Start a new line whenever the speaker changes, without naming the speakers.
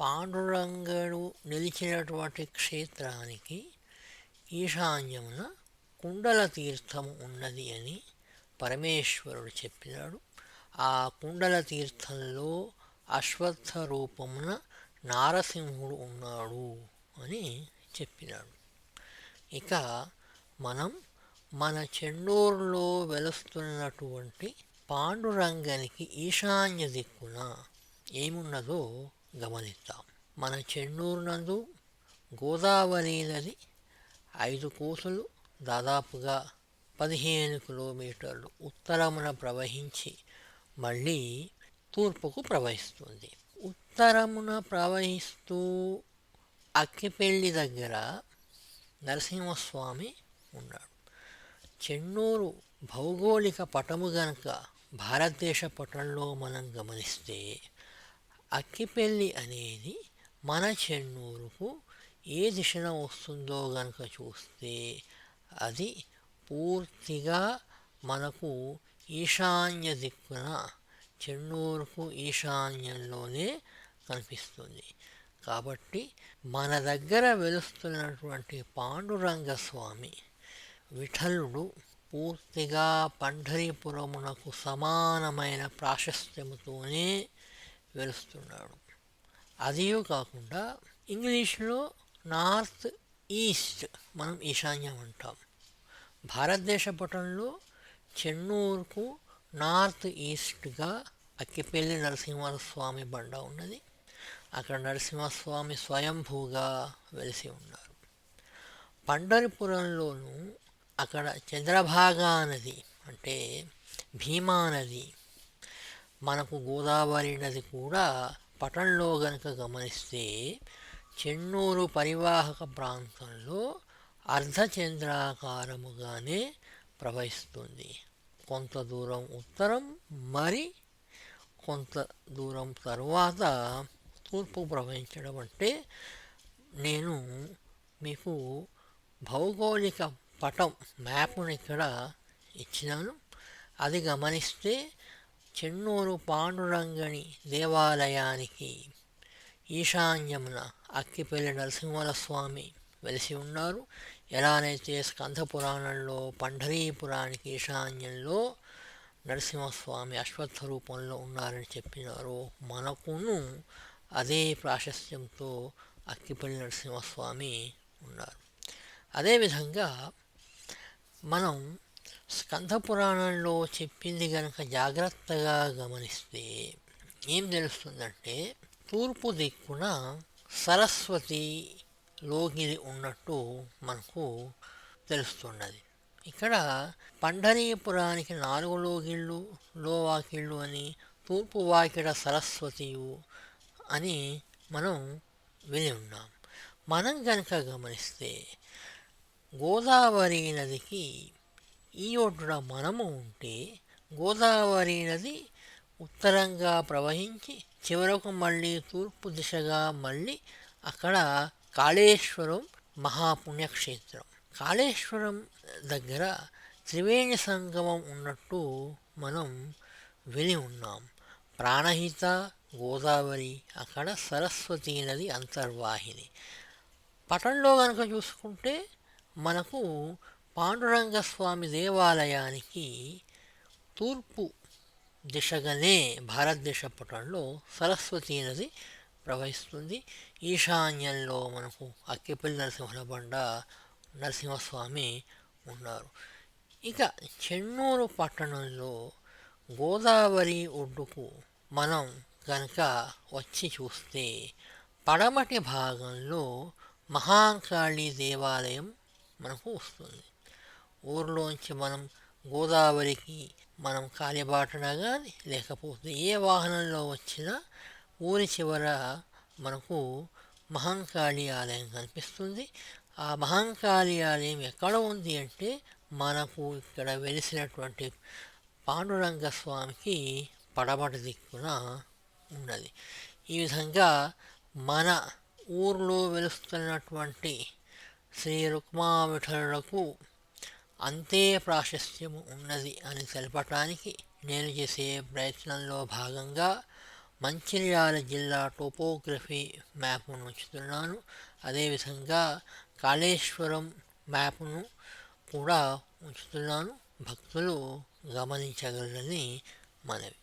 పాండురంగడు నిలిచినటువంటి క్షేత్రానికి ఈశాన్యమున కుండల తీర్థము ఉన్నది అని పరమేశ్వరుడు చెప్పినాడు. ఆ కుండల తీర్థంలో అశ్వత్థ రూపమున నారసింహుడు ఉన్నాడు అని చెప్పినాడు. ఇక మనం మన చెండూరులో వెలుస్తున్నటువంటి పాండురంగనికి ఈశాన్య దిక్కున ఏమున్నదో గమనిద్దాం. మన చెన్నూరు నందు గోదావరి నది ఐదు కోసులు దాదాపుగా పదిహేను కిలోమీటర్లు ఉత్తరమున ప్రవహించి మళ్ళీ తూర్పుకు ప్రవహిస్తుంది. ఉత్తరమున ప్రవహిస్తూ అక్కిపెల్లి దగ్గర నరసింహస్వామి ఉన్నాడు. చెన్నూరు భౌగోళిక పటము గనక భారతదేశ పటంలో మనం గమనిస్తే అక్కిపెల్లి అనేది మన చెన్నూరుకు ఏ దిశన వస్తుందో గనక చూస్తే అది పూర్తిగా మనకు ఈశాన్య దిక్కున చెన్నూరుకు ఈశాన్యంలోనే కనిపిస్తుంది. కాబట్టి మన దగ్గర వెలుస్తున్నటువంటి పాండురంగ స్వామి విఠలుడు పూర్తిగా పంఢరీపురమునకు సమానమైన ప్రాశస్త్యముతోనే వెలుస్తున్నాడు అదియూ కాకుండా ఇంగ్లీష్లో నార్త్ ఈస్ట్ మనం ఈశాన్యం అంటాం. భారతదేశ పటంలో చెన్నూరుకు నార్త్ ఈస్ట్గా అక్కిపెల్లి నరసింహస్వామి బండ ఉన్నది. అక్కడ నరసింహస్వామి స్వయంభూగా వెలిసి ఉన్నారు. పండరిపురంలోనూ అక్కడ చంద్రభాగా నది అంటే భీమా నది మనకు గోదావరి నది కూడా పటంలో గనక గమనిస్తే చెన్నూరు పరివాహక ప్రాంతంలో అర్ధచంద్రాకారముగానే ప్రవహిస్తుంది. కొంత దూరం ఉత్తరం మరి కొంత దూరం తరువాత తూర్పు ప్రవహించడం అంటే నేను మీకు భౌగోళిక పటం మ్యాప్ను ఇక్కడ ఇచ్చినాను. అది గమనిస్తే చెన్నూరు పాండురంగని దేవాలయానికి ఈశాన్యమున అక్కిపల్లి నరసింహస్వామి వెలిసి ఉన్నారు. ఎలానైతే స్కంధపురాణంలో పండరీపురానికి ఈశాన్యంలో నరసింహస్వామి అశ్వత్థ రూపంలో ఉన్నారని చెప్పినారో. మనకును అదే ప్రాశస్త్యంతో అక్కిపల్లి నరసింహస్వామి ఉన్నారు. అదేవిధంగా మనం స్కంధ పురాణంలో చెప్పింది గనక జాగ్రత్తగా గమనిస్తే ఏం తెలుస్తుందంటే తూర్పు దిక్కున సరస్వతి లోకిది ఉన్నట్టు మనకు తెలుస్తున్నది. ఇక్కడ పండరీపురానికి నాలుగు లోగిళ్ళు లోవాకిళ్ళు అని తూర్పు వాకిడ సరస్వతియు అని మనం విని ఉన్నాం. మనం కనుక గమనిస్తే గోదావరి నదికి ఈ ఒడ్డున మనము ఉంటే గోదావరి నది ఉత్తరంగా ప్రవహించి చివరకు మళ్ళీ తూర్పు దిశగా మళ్ళీ అక్కడ కాళేశ్వరం మహాపుణ్యక్షేత్రం. కాళేశ్వరం దగ్గర త్రివేణి సంగమం ఉన్నట్టు మనం విని ఉన్నాం. ప్రాణహిత గోదావరి అక్కడ సరస్వతి నది అంతర్వాహిని. పటంలో కనుక చూసుకుంటే మనకు పాండురంగ స్వామి దేవాలయానికి తూర్పు దిశగానే భారతదేశ పటంలో సరస్వతీ నది ప్రవహిస్తుంది. ఈశాన్యంలో మనకు అక్కిపల్లి నరసింహ బండ నరసింహస్వామి ఉన్నారు. ఇక చెన్నూరు పట్టణంలో గోదావరి ఒడ్డుకు మనం కనుక వచ్చి చూస్తే పడమటి భాగంలో మహాకాళి దేవాలయం మనకు వస్తుంది. ఊర్లోంచి మనం గోదావరికి మనం కాలిబాటన కానీ లేకపోతే ఏ వాహనంలో వచ్చినా ఊరి చివర మనకు మహంకాళి ఆలయం కనిపిస్తుంది. ఆ మహంకాళి ఆలయం ఎక్కడ ఉంది అంటే మనకు ఇక్కడ వెలిసినటువంటి పాండురంగ స్వామికి పడమటి దిక్కున ఉన్నది. ఈ విధంగా మన ఊర్లో వెలుస్తున్నటువంటి శ్రీ రుక్మావిఠలకు అంతే ప్రాశస్త్యము ఉన్నది అని తెలపటానికి నేను చేసే ప్రయత్నంలో భాగంగా మంచిర్యాల జిల్లా టోపోగ్రఫీ మ్యాప్ను ఉంచుతున్నాను. అదేవిధంగా కాళేశ్వరం మ్యాప్ను కూడా ఉంచుతున్నాను. భక్తులు గమనించగలరని మనవి.